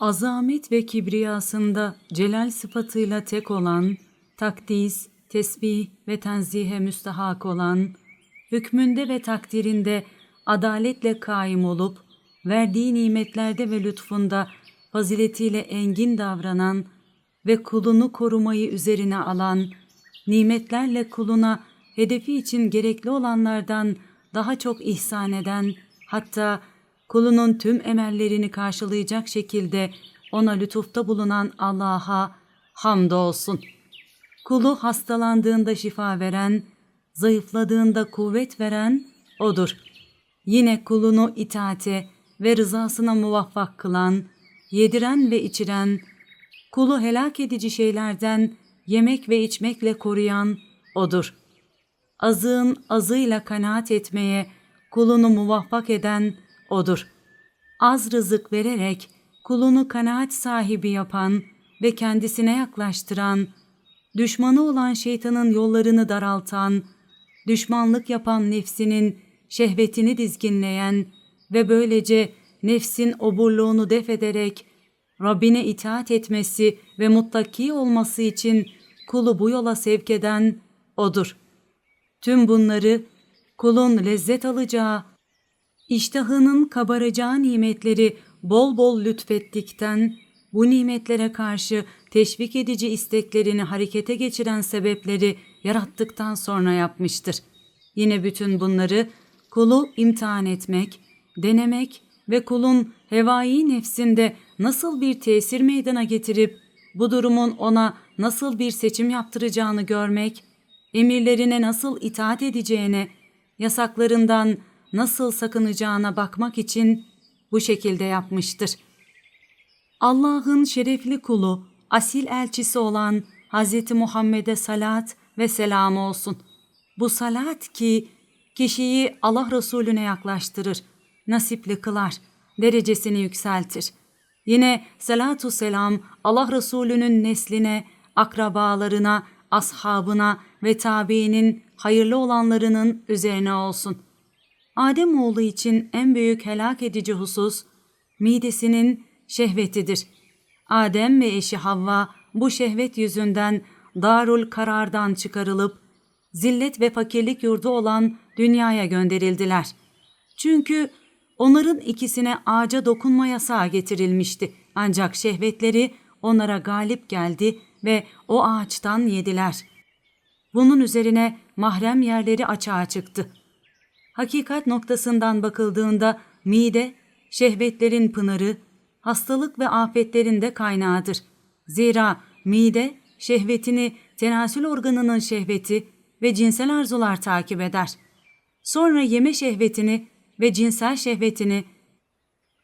Azamet ve kibriyasında celal sıfatıyla tek olan, takdis, tesbih ve tenzihe müstahak olan, hükmünde ve takdirinde adaletle kaim olup, verdiği nimetlerde ve lütfunda faziletiyle engin davranan ve kulunu korumayı üzerine alan, nimetlerle kuluna hedefi için gerekli olanlardan daha çok ihsan eden, hatta kulunun tüm emellerini karşılayacak şekilde ona lütufta bulunan Allah'a hamdolsun. Kulu hastalandığında şifa veren, zayıfladığında kuvvet veren O'dur. Yine kulunu itaate ve rızasına muvaffak kılan, yediren ve içiren, kulu helak edici şeylerden yemek ve içmekle koruyan O'dur. Azığın azıyla kanaat etmeye kulunu muvaffak eden O'dur. Az rızık vererek kulunu kanaat sahibi yapan ve kendisine yaklaştıran, düşmanı olan şeytanın yollarını daraltan, düşmanlık yapan nefsinin şehvetini dizginleyen ve böylece nefsin oburluğunu def ederek Rabbine itaat etmesi ve muttaki olması için kulu bu yola sevk eden O'dur. Tüm bunları kulun lezzet alacağı, iştahının kabaracağı nimetleri bol bol lütfettikten, bu nimetlere karşı teşvik edici isteklerini harekete geçiren sebepleri yarattıktan sonra yapmıştır. Yine bütün bunları kulu imtihan etmek, denemek ve kulun hevai nefsinde nasıl bir tesir meydana getirip bu durumun ona nasıl bir seçim yaptıracağını görmek, emirlerine nasıl itaat edeceğine, yasaklarından nasıl sakınacağına bakmak için bu şekilde yapmıştır. Allah'ın şerefli kulu, asil elçisi olan Hz. Muhammed'e salat ve selam olsun. Bu salat ki kişiyi Allah Resulüne yaklaştırır, nasipli kılar, derecesini yükseltir. Yine salatu selam Allah Resulü'nün nesline, akrabalarına, ashabına ve tabiinin hayırlı olanlarının üzerine olsun. Adem oğlu için en büyük helak edici husus midesinin şehvetidir. Adem ve eşi Havva bu şehvet yüzünden darul karardan çıkarılıp zillet ve fakirlik yurdu olan dünyaya gönderildiler. Çünkü onların ikisine ağaca dokunma yasağı getirilmişti. Ancak şehvetleri onlara galip geldi ve o ağaçtan yediler. Bunun üzerine mahrem yerleri açığa çıktı. Hakikat noktasından bakıldığında mide, şehvetlerin pınarı, hastalık ve afetlerin de kaynağıdır. Zira mide, şehvetini tenasül organının şehveti ve cinsel arzular takip eder. Sonra yeme şehvetini ve cinsel şehvetini,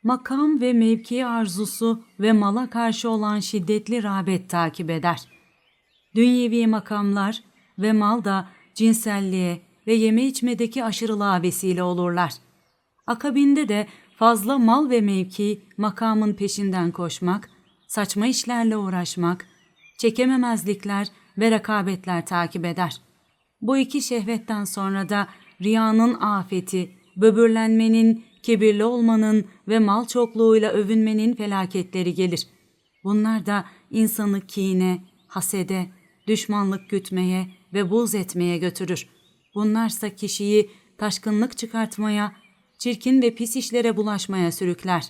makam ve mevki arzusu ve mala karşı olan şiddetli rağbet takip eder. Dünyevi makamlar ve mal da cinselliğe ve yeme içmedeki aşırılığa vesile olurlar. Akabinde de fazla mal ve mevki, makamın peşinden koşmak, saçma işlerle uğraşmak, çekememezlikler ve rekabetler takip eder. Bu iki şehvetten sonra da riyanın afeti, böbürlenmenin, kibirli olmanın ve mal çokluğuyla övünmenin felaketleri gelir. Bunlar da insanı kine, hasede, düşmanlık gütmeye ve buz etmeye götürür. Bunlarsa kişiyi taşkınlık çıkartmaya, çirkin ve pis işlere bulaşmaya sürükler.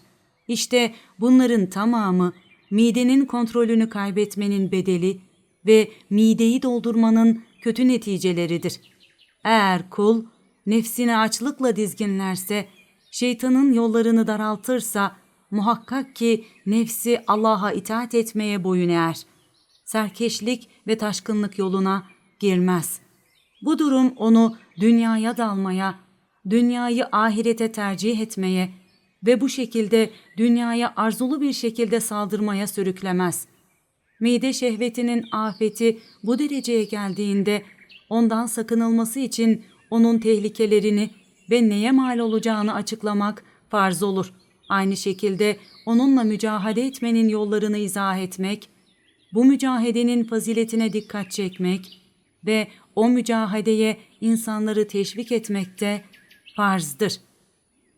İşte bunların tamamı midenin kontrolünü kaybetmenin bedeli ve mideyi doldurmanın kötü neticeleridir. Eğer kul nefsini açlıkla dizginlerse, şeytanın yollarını daraltırsa muhakkak ki nefsi Allah'a itaat etmeye boyun eğer. Serkeşlik ve taşkınlık yoluna girmez. Bu durum onu dünyaya dalmaya, dünyayı ahirete tercih etmeye ve bu şekilde dünyaya arzulu bir şekilde saldırmaya sürüklemez. Mide şehvetinin afeti bu dereceye geldiğinde ondan sakınılması için onun tehlikelerini ve neye mal olacağını açıklamak farz olur. Aynı şekilde onunla mücahede etmenin yollarını izah etmek, bu mücahedenin faziletine dikkat çekmek ve o mücahedeye insanları teşvik etmek de farzdır.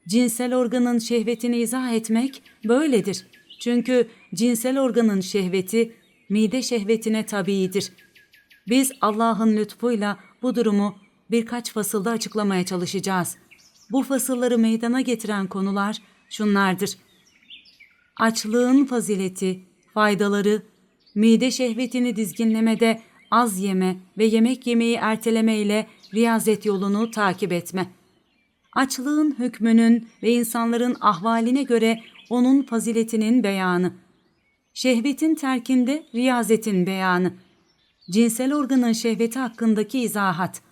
Cinsel organın şehvetini izah etmek böyledir. Çünkü cinsel organın şehveti mide şehvetine tabiidir. Biz Allah'ın lütfuyla bu durumu birkaç fasılda açıklamaya çalışacağız. Bu fasılları meydana getiren konular şunlardır. Açlığın fazileti, faydaları, mide şehvetini dizginlemede az yeme ve yemek yemeyi erteleme ile riyazet yolunu takip etme. Açlığın hükmünün ve insanların ahvaline göre onun faziletinin beyanı. Şehvetin terkinde riyazetin beyanı. Cinsel organın şehveti hakkındaki izahat.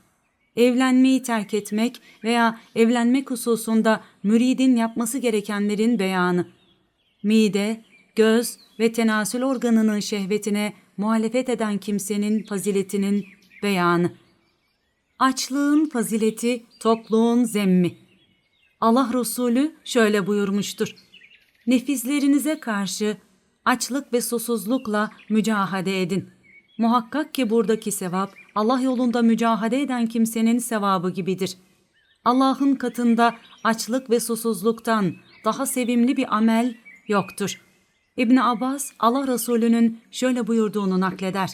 Evlenmeyi terk etmek veya evlenmek hususunda müridin yapması gerekenlerin beyanı. Mide, göz ve tenasül organının şehvetine muhalefet eden kimsenin faziletinin beyanı. Açlığın fazileti, tokluğun zemmi. Allah Resulü şöyle buyurmuştur. Nefislerinize karşı açlık ve susuzlukla mücahede edin. Muhakkak ki buradaki sevap Allah yolunda mücahede eden kimsenin sevabı gibidir. Allah'ın katında açlık ve susuzluktan daha sevimli bir amel yoktur. İbn Abbas Allah Resulü'nün şöyle buyurduğunu nakleder.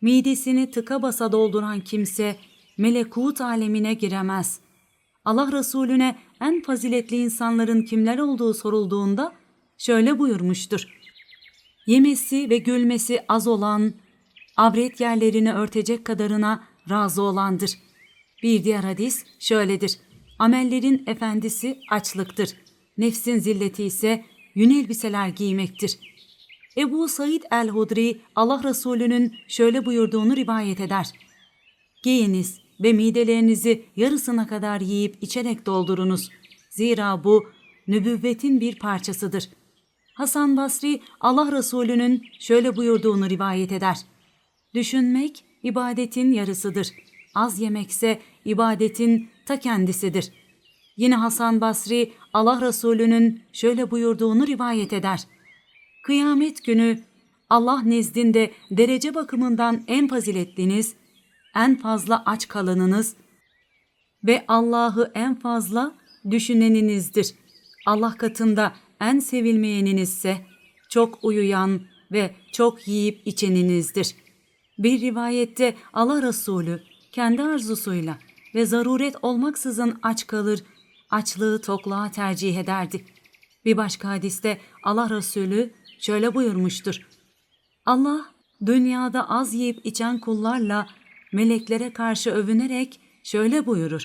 Midesini tıka basa dolduran kimse melekut alemine giremez. Allah Resulüne en faziletli insanların kimler olduğu sorulduğunda şöyle buyurmuştur. Yemesi ve gülmesi az olan, avret yerlerini örtecek kadarına razı olandır. Bir diğer hadis şöyledir. Amellerin efendisi açlıktır. Nefsin zilleti ise yün elbiseler giymektir. Ebu Said el-Hudri Allah Resulü'nün şöyle buyurduğunu rivayet eder. Giyiniz ve midelerinizi yarısına kadar yiyip içerek doldurunuz. Zira bu nübüvvetin bir parçasıdır. Hasan Basri Allah Resulü'nün şöyle buyurduğunu rivayet eder. Düşünmek ibadetin yarısıdır. Az yemekse ibadetin ta kendisidir. Yine Hasan Basri Allah Resulü'nün şöyle buyurduğunu rivayet eder. Kıyamet günü Allah nezdinde derece bakımından en faziletliniz, en fazla aç kalanınız ve Allah'ı en fazla düşüneninizdir. Allah katında en sevilmeyeninizse çok uyuyan ve çok yiyip içeninizdir. Bir rivayette Allah Resulü kendi arzusuyla ve zaruret olmaksızın aç kalır, açlığı tokluğa tercih ederdi. Bir başka hadiste Allah Resulü şöyle buyurmuştur. Allah dünyada az yiyip içen kullarla meleklere karşı övünerek şöyle buyurur.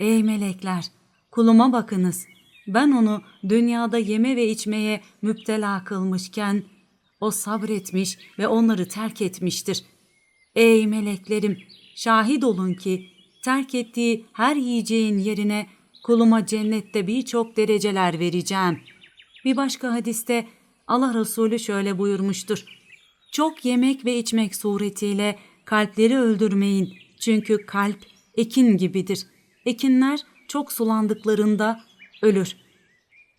Ey melekler! Kuluma bakınız. Ben onu dünyada yeme ve içmeye müptela kılmışken o sabretmiş ve onları terk etmiştir. Ey meleklerim! Şahit olun ki terk ettiği her yiyeceğin yerine kuluma cennette birçok dereceler vereceğim. Bir başka hadiste Allah Resulü şöyle buyurmuştur. Çok yemek ve içmek suretiyle kalpleri öldürmeyin. Çünkü kalp ekin gibidir. Ekinler çok sulandıklarında ölür.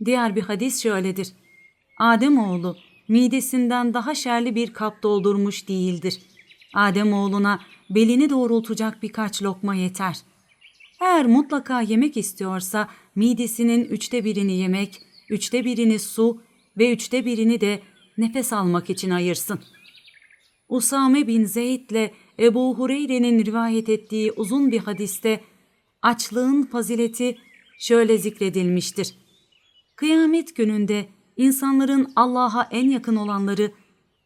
Diğer bir hadis şöyledir. Ademoğlu midesinden daha şerli bir kap doldurmuş değildir. Ademoğluna belini doğrultacak birkaç lokma yeter. Eğer mutlaka yemek istiyorsa midesinin üçte birini yemek, üçte birini su ve üçte birini de nefes almak için ayırsın. Usame bin Zeyd ile Ebu Hureyre'nin rivayet ettiği uzun bir hadiste açlığın fazileti şöyle zikredilmiştir. Kıyamet gününde insanların Allah'a en yakın olanları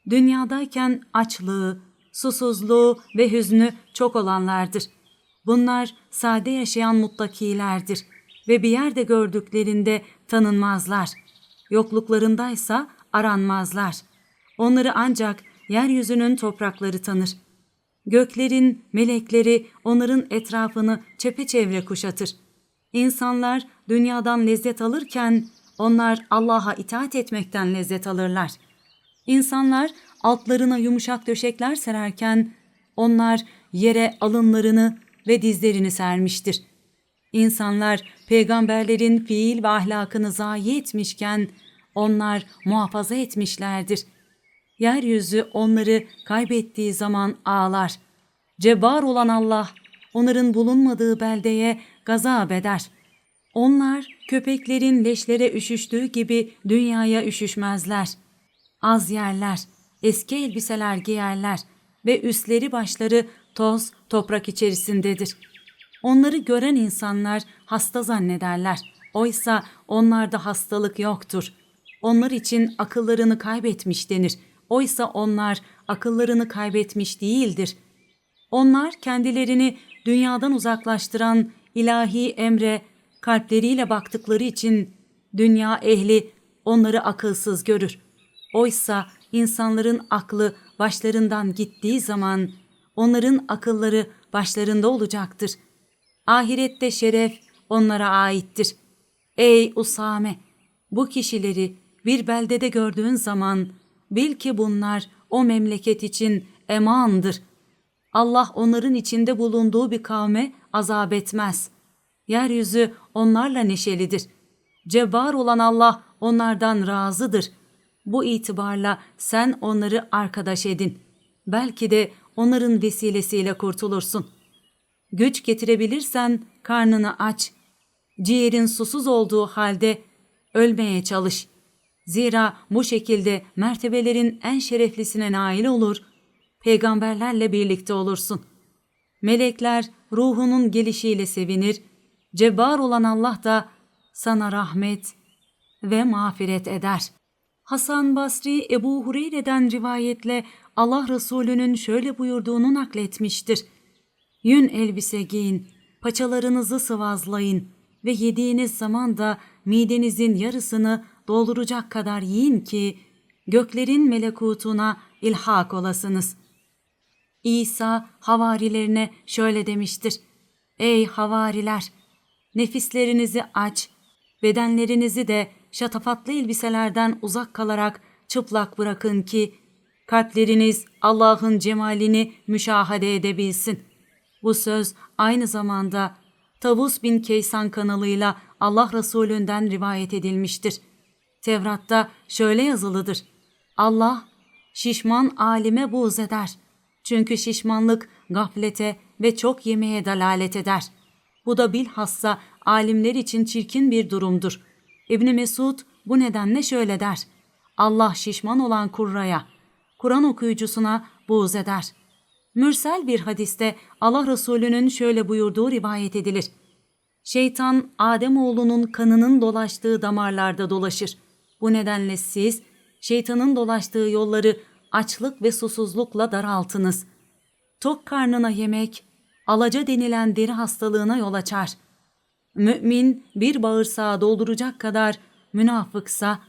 dünyadayken açlığı, susuzluğu ve hüznü çok olanlardır. Bunlar sade yaşayan muttakilerdir ve bir yerde gördüklerinde tanınmazlar. Yokluklarındaysa aranmazlar. Onları ancak yeryüzünün toprakları tanır. Göklerin melekleri onların etrafını çepeçevre kuşatır. İnsanlar dünyadan lezzet alırken onlar Allah'a itaat etmekten lezzet alırlar. İnsanlar altlarına yumuşak döşekler sererken onlar yere alınlarını ve dizlerini sermiştir. İnsanlar peygamberlerin fiil ve ahlakını zayi etmişken onlar muhafaza etmişlerdir. Yeryüzü onları kaybettiği zaman ağlar. Cebbar olan Allah onların bulunmadığı beldeye gazap eder. Onlar köpeklerin leşlere üşüştüğü gibi dünyaya üşüşmezler. Az yerler, eski elbiseler giyerler ve üstleri başları toz, toprak içerisindedir. Onları gören insanlar hasta zannederler. Oysa onlarda hastalık yoktur. Onlar için akıllarını kaybetmiş denir. Oysa onlar akıllarını kaybetmiş değildir. Onlar kendilerini dünyadan uzaklaştıran ilahi emre kalpleriyle baktıkları için dünya ehli onları akılsız görür. Oysa insanların aklı başlarından gittiği zaman onların akılları başlarında olacaktır. Ahirette şeref onlara aittir. Ey Usame! Bu kişileri bir beldede gördüğün zaman bil ki bunlar o memleket için emandır. Allah onların içinde bulunduğu bir kavme azap etmez. Yeryüzü onlarla neşelidir. Cebbar olan Allah onlardan razıdır. Bu itibarla sen onları arkadaş edin. Belki de onların vesilesiyle kurtulursun. Güç getirebilirsen karnını aç. Ciğerin susuz olduğu halde ölmeye çalış. Zira bu şekilde mertebelerin en şereflisine nail olur, peygamberlerle birlikte olursun. Melekler ruhunun gelişiyle sevinir, cebbar olan Allah da sana rahmet ve mağfiret eder. Hasan Basri Ebu Hureyre'den rivayetle Allah Resulü'nün şöyle buyurduğunu nakletmiştir. Yün elbise giyin, paçalarınızı sıvazlayın ve yediğiniz zaman da midenizin yarısını dolduracak kadar yiyin ki göklerin melekutuna ilhak olasınız. İsa havarilerine şöyle demiştir. Ey havariler! Nefislerinizi aç, bedenlerinizi de şatafatlı elbiselerden uzak kalarak çıplak bırakın ki kalpleriniz Allah'ın cemalini müşahede edebilsin. Bu söz aynı zamanda Tavus bin Keysan kanalıyla Allah Resulünden rivayet edilmiştir. Tevrat'ta şöyle yazılıdır. Allah şişman alime buğz eder. Çünkü şişmanlık gaflete ve çok yemeğe dalalet eder. Bu da bilhassa alimler için çirkin bir durumdur. İbni Mesud bu nedenle şöyle der. Allah şişman olan kurraya, Kur'an okuyucusuna buğz eder. Mürsel bir hadiste Allah Resulü'nün şöyle buyurduğu rivayet edilir. Şeytan Ademoğlunun kanının dolaştığı damarlarda dolaşır. Bu nedenle siz şeytanın dolaştığı yolları açlık ve susuzlukla daraltınız. Tok karnına yemek, alaca denilen deri hastalığına yol açar. Mümin bir bağırsağı dolduracak kadar, münafıksa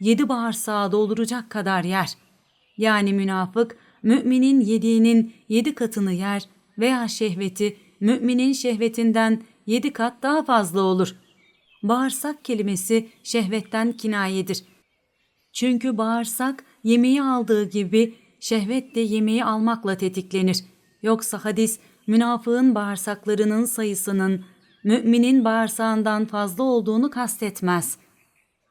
yedi bağırsağı dolduracak kadar yer. Yani münafık, müminin yediğinin yedi katını yer veya şehveti, müminin şehvetinden yedi kat daha fazla olur. Bağırsak kelimesi şehvetten kinayedir. Çünkü bağırsak yemeği aldığı gibi şehvet de yemeği almakla tetiklenir. Yoksa hadis münafığın bağırsaklarının sayısının müminin bağırsağından fazla olduğunu kastetmez.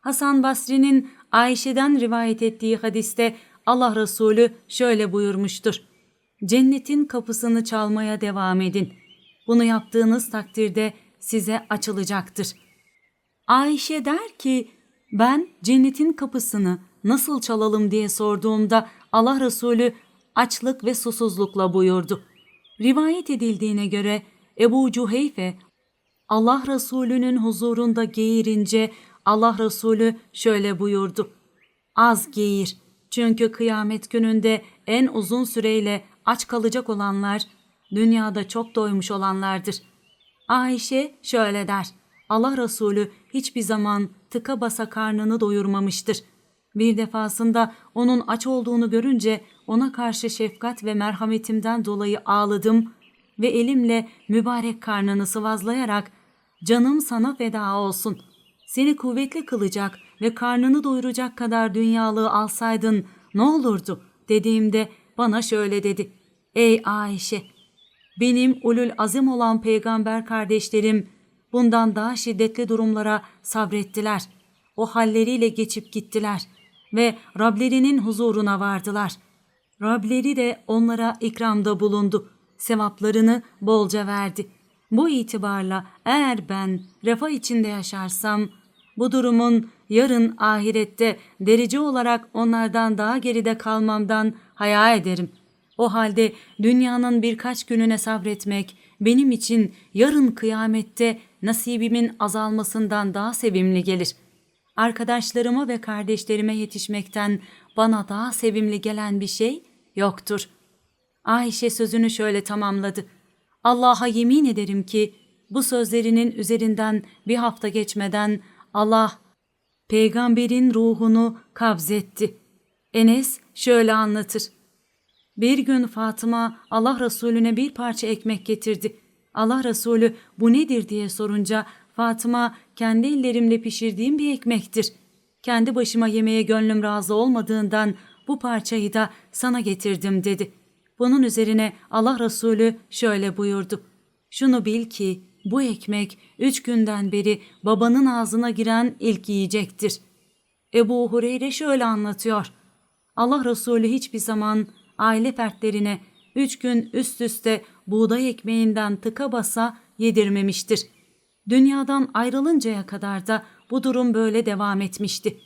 Hasan Basri'nin Ayşe'den rivayet ettiği hadiste Allah Resulü şöyle buyurmuştur. Cennetin kapısını çalmaya devam edin. Bunu yaptığınız takdirde size açılacaktır. Ayşe der ki, ben cennetin kapısını nasıl çalalım diye sorduğumda Allah Resulü açlık ve susuzlukla buyurdu. Rivayet edildiğine göre Ebu Cuheyfe Allah Resulü'nün huzurunda geğirince Allah Resulü şöyle buyurdu. Az geğir çünkü kıyamet gününde en uzun süreyle aç kalacak olanlar dünyada çok doymuş olanlardır. Ayşe şöyle der. Allah Resulü hiçbir zaman tıka basa karnını doyurmamıştır. Bir defasında onun aç olduğunu görünce ona karşı şefkat ve merhametimden dolayı ağladım ve elimle mübarek karnını sıvazlayarak canım sana feda olsun. Seni kuvvetli kılacak ve karnını doyuracak kadar dünyalığı alsaydın ne olurdu dediğimde bana şöyle dedi. Ey Ayşe! Benim ulul azim olan peygamber kardeşlerim bundan daha şiddetli durumlara sabrettiler. O halleriyle geçip gittiler ve Rablerinin huzuruna vardılar. Rableri de onlara ikramda bulundu. Sevaplarını bolca verdi. Bu itibarla eğer ben refah içinde yaşarsam bu durumun yarın ahirette derece olarak onlardan daha geride kalmamdan hayal ederim. O halde dünyanın birkaç gününe sabretmek benim için yarın kıyamette nasibimin azalmasından daha sevimli gelir. Arkadaşlarıma ve kardeşlerime yetişmekten bana daha sevimli gelen bir şey yoktur. Ayşe sözünü şöyle tamamladı. Allah'a yemin ederim ki bu sözlerinin üzerinden bir hafta geçmeden Allah peygamberin ruhunu kabzetti. Enes şöyle anlatır. Bir gün Fatıma Allah Resulüne bir parça ekmek getirdi. Allah Resulü bu nedir diye sorunca Fatıma kendi ellerimle pişirdiğim bir ekmektir. Kendi başıma yemeye gönlüm razı olmadığından bu parçayı da sana getirdim dedi. Bunun üzerine Allah Resulü şöyle buyurdu. Şunu bil ki bu ekmek üç günden beri babanın ağzına giren ilk yiyecektir. Ebu Hureyre şöyle anlatıyor. Allah Resulü hiçbir zaman aile fertlerine üç gün üst üste buğday ekmeğinden tıka basa yedirmemiştir. Dünyadan ayrılıncaya kadar da bu durum böyle devam etmişti.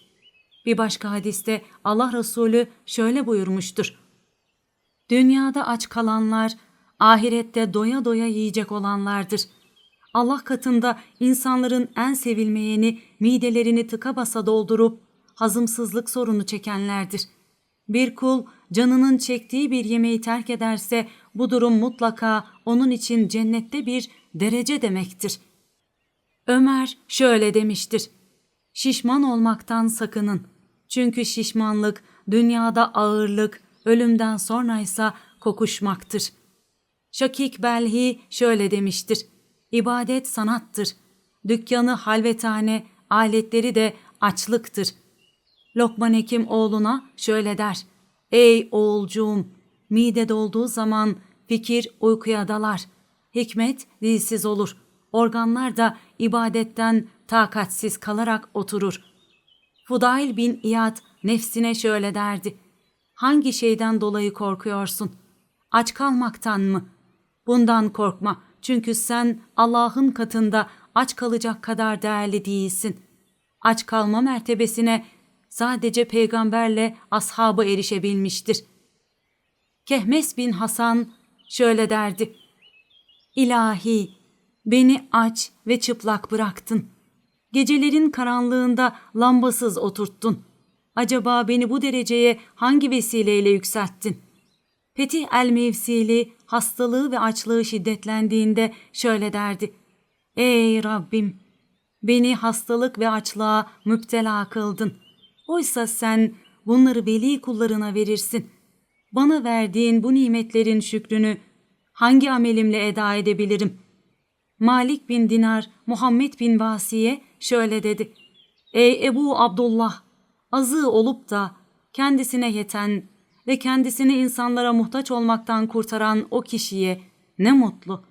Bir başka hadiste Allah Resulü şöyle buyurmuştur. Dünyada aç kalanlar ahirette doya doya yiyecek olanlardır. Allah katında insanların en sevilmeyeni midelerini tıka basa doldurup hazımsızlık sorunu çekenlerdir. Bir kul canının çektiği bir yemeği terk ederse bu durum mutlaka onun için cennette bir derece demektir. Ömer şöyle demiştir. Şişman olmaktan sakının. Çünkü şişmanlık dünyada ağırlık, ölümden sonraysa kokuşmaktır. Şakik Belhi şöyle demiştir. İbadet sanattır. Dükkanı halvetane, aletleri de açlıktır. Lokman Hekim oğluna şöyle der. Ey oğulcuğum, mide dolduğu zaman fikir uykuya dalar. Hikmet dilsiz olur. Organlar da ibadetten takatsiz kalarak oturur. Fudail bin İyad nefsine şöyle derdi. Hangi şeyden dolayı korkuyorsun? Aç kalmaktan mı? Bundan korkma çünkü sen Allah'ın katında aç kalacak kadar değerli değilsin. Aç kalma mertebesine sadece peygamberle ashabı erişebilmiştir. Kehmes bin Hasan şöyle derdi. İlahi, beni aç ve çıplak bıraktın. Gecelerin karanlığında lambasız oturttun. Acaba beni bu dereceye hangi vesileyle yükselttin? Fetih el-Mevsili hastalığı ve açlığı şiddetlendiğinde şöyle derdi. Ey Rabbim! Beni hastalık ve açlığa müptela kıldın. Oysa sen bunları veli kullarına verirsin. Bana verdiğin bu nimetlerin şükrünü hangi amelimle eda edebilirim? Malik bin Dinar, Muhammed bin Vasiye şöyle dedi. Ey Ebu Abdullah! Azı olup da kendisine yeten ve kendisini insanlara muhtaç olmaktan kurtaran o kişiye ne mutlu.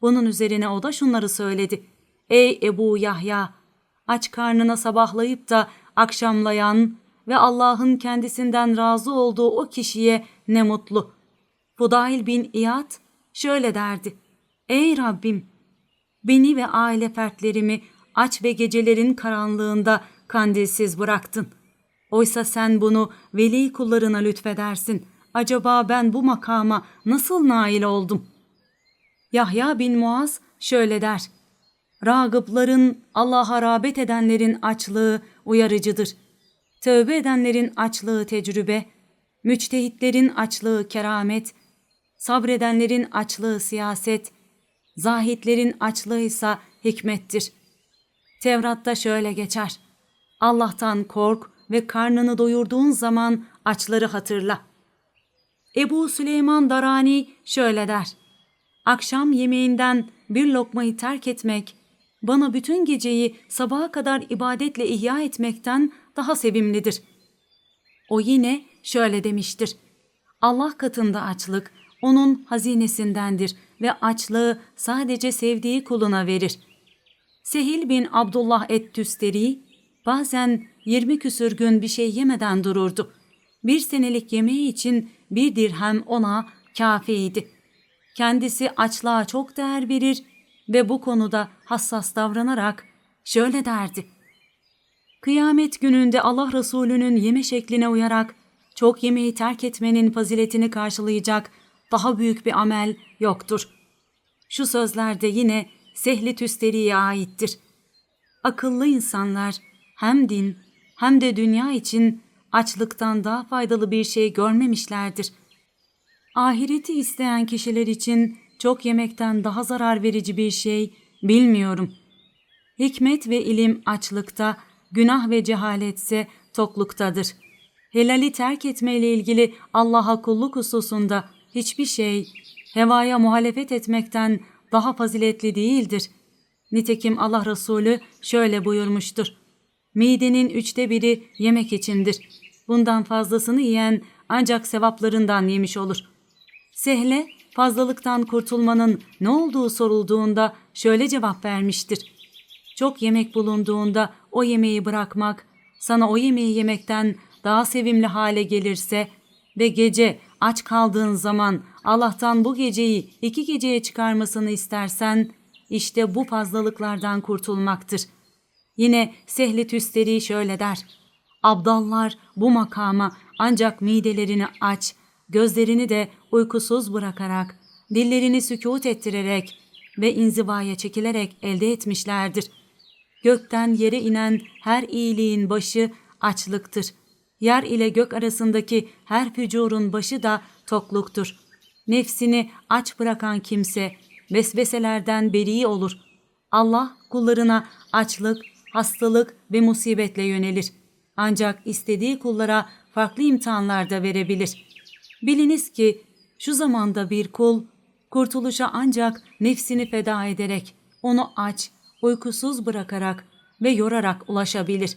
Bunun üzerine o da şunları söyledi. Ey Ebu Yahya! Aç karnına sabahlayıp da akşamlayan ve Allah'ın kendisinden razı olduğu o kişiye ne mutlu. Fudail bin İyad şöyle derdi. Ey Rabbim! Beni ve aile fertlerimi aç ve gecelerin karanlığında kandilsiz bıraktın. Oysa sen bunu veli kullarına lütfedersin. Acaba ben bu makama nasıl nail oldum? Yahya bin Muaz şöyle der. Ragıpların, Allah'a rağbet edenlerin açlığı uyarıcıdır. Tövbe edenlerin açlığı tecrübe, müçtehitlerin açlığı keramet, sabredenlerin açlığı siyaset, zahitlerin açlığı ise hikmettir. Tevrat'ta şöyle geçer. Allah'tan kork ve karnını doyurduğun zaman açları hatırla. Ebu Süleyman Darani şöyle der. Akşam yemeğinden bir lokmayı terk etmek, bana bütün geceyi sabaha kadar ibadetle ihya etmekten daha sevimlidir. O yine şöyle demiştir. Allah katında açlık onun hazinesindendir ve açlığı sadece sevdiği kuluna verir. Sehil bin Abdullah et-Tüsteri bazen yirmi küsür gün bir şey yemeden dururdu. Bir senelik yemeği için bir dirhem ona kafiydi. Kendisi açlığa çok değer verir, ve bu konuda hassas davranarak şöyle derdi. Kıyamet gününde Allah Resulü'nün yeme şekline uyarak çok yemeği terk etmenin faziletini karşılayacak daha büyük bir amel yoktur. Şu sözler de yine Sehli Tüsteri'ye aittir. Akıllı insanlar hem din hem de dünya için açlıktan daha faydalı bir şey görmemişlerdir. Ahireti isteyen kişiler için çok yemekten daha zarar verici bir şey bilmiyorum. Hikmet ve ilim açlıkta, günah ve cehaletse tokluktadır. Helali terk etmeyle ilgili Allah'a kulluk hususunda hiçbir şey hevaya muhalefet etmekten daha faziletli değildir. Nitekim Allah Resulü şöyle buyurmuştur. Midenin üçte biri yemek içindir. Bundan fazlasını yiyen ancak sevaplarından yemiş olur. Sehle fazlalıktan kurtulmanın ne olduğu sorulduğunda şöyle cevap vermiştir. Çok yemek bulunduğunda o yemeği bırakmak, sana o yemeği yemekten daha sevimli hale gelirse ve gece aç kaldığın zaman Allah'tan bu geceyi iki geceye çıkarmasını istersen, işte bu fazlalıklardan kurtulmaktır. Yine Sehli Tüsteri şöyle der. Abdallar bu makama ancak midelerini aç, gözlerini de uykusuz bırakarak, dillerini sükut ettirerek ve inzivaya çekilerek elde etmişlerdir. Gökten yere inen her iyiliğin başı açlıktır. Yer ile gök arasındaki her fücurun başı da tokluktur. Nefsini aç bırakan kimse vesveselerden beri olur. Allah kullarına açlık, hastalık ve musibetle yönelir. Ancak istediği kullara farklı imtihanlar da verebilir. Biliniz ki şu zamanda bir kul kurtuluşa ancak nefsini feda ederek, onu aç, uykusuz bırakarak ve yorarak ulaşabilir.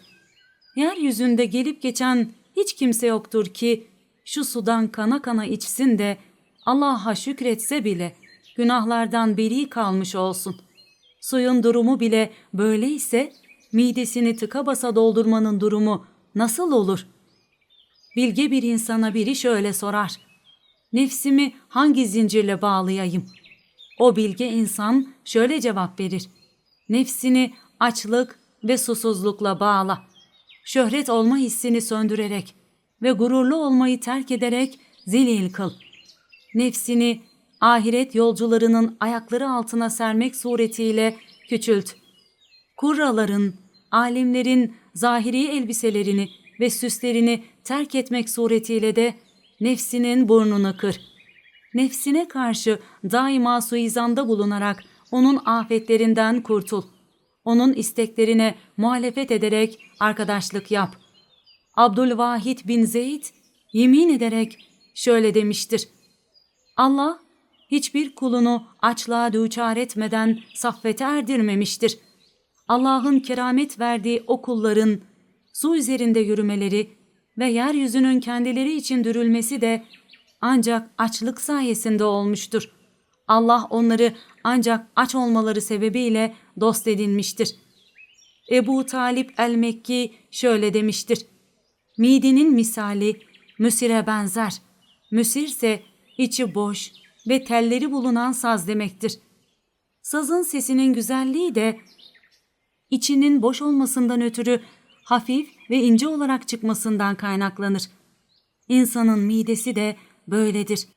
Yeryüzünde gelip geçen hiç kimse yoktur ki şu sudan kana kana içsin de Allah'a şükretse bile günahlardan beri kalmış olsun. Suyun durumu bile böyleyse midesini tıka basa doldurmanın durumu nasıl olur? Bilge bir insana biri şöyle sorar. Nefsimi hangi zincirle bağlayayım? O bilge insan şöyle cevap verir. Nefsini açlık ve susuzlukla bağla. Şöhret olma hissini söndürerek ve gururlu olmayı terk ederek zelil kıl. Nefsini ahiret yolcularının ayakları altına sermek suretiyle küçült. Kurraların, alimlerin zahiri elbiselerini ve süslerini terk etmek suretiyle de nefsinin burnunu kır. Nefsine karşı daima suizanda bulunarak onun afetlerinden kurtul. Onun isteklerine muhalefet ederek arkadaşlık yap. Abdülvahid bin Zeyd yemin ederek şöyle demiştir. Allah hiçbir kulunu açlığa düçar etmeden saffete erdirmemiştir. Allah'ın keramet verdiği o kulların su üzerinde yürümeleri ve yeryüzünün kendileri için dürülmesi de ancak açlık sayesinde olmuştur. Allah onları ancak aç olmaları sebebiyle dost edinmiştir. Ebu Talip el-Mekki şöyle demiştir. Midinin misali müsire benzer. Müsir ise içi boş ve telleri bulunan saz demektir. Sazın sesinin güzelliği de içinin boş olmasından ötürü hafif ve ince olarak çıkmasından kaynaklanır. İnsanın midesi de böyledir.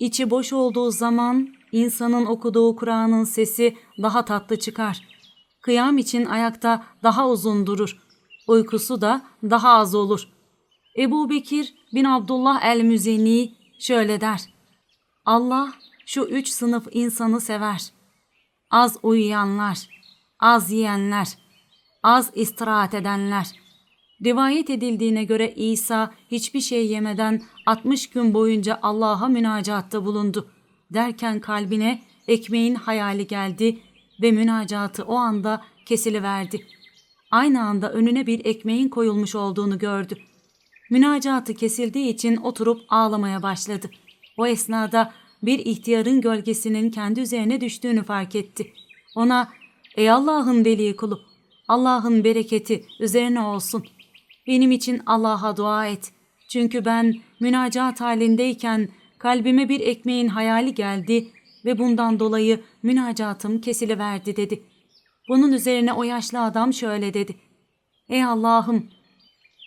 İçi boş olduğu zaman insanın okuduğu Kur'an'ın sesi daha tatlı çıkar. Kıyam için ayakta daha uzun durur. Uykusu da daha az olur. Ebu Bekir bin Abdullah el-Müzeni şöyle der. Allah şu üç sınıf insanı sever. Az uyuyanlar, az yiyenler, az istirahat edenler. Rivayet edildiğine göre İsa hiçbir şey yemeden 60 gün boyunca Allah'a münacatta bulundu. Derken kalbine ekmeğin hayali geldi ve münacatı o anda kesiliverdi. Aynı anda önüne bir ekmeğin koyulmuş olduğunu gördü. Münacatı kesildiği için oturup ağlamaya başladı. O esnada bir ihtiyarın gölgesinin kendi üzerine düştüğünü fark etti. Ona, ''Ey Allah'ın veli kulu, Allah'ın bereketi üzerine olsun. Benim için Allah'a dua et. Çünkü ben münacat halindeyken kalbime bir ekmeğin hayali geldi ve bundan dolayı münacatım kesiliverdi dedi. Bunun üzerine o yaşlı adam şöyle dedi. Ey Allah'ım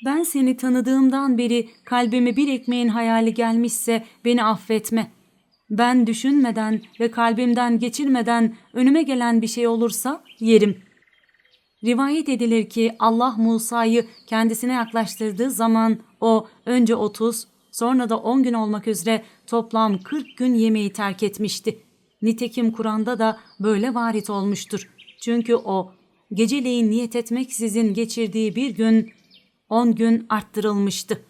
ben seni tanıdığımdan beri kalbime bir ekmeğin hayali gelmişse beni affetme. Ben düşünmeden ve kalbimden geçirmeden önüme gelen bir şey olursa yerim. Rivayet edilir ki Allah Musa'yı kendisine yaklaştırdığı zaman o önce 30 sonra da 10 gün olmak üzere toplam 40 gün yemeği terk etmişti. Nitekim Kur'an'da da böyle varit olmuştur. Çünkü o geceleyin niyet etmeksizin geçirdiği bir gün 10 gün arttırılmıştı.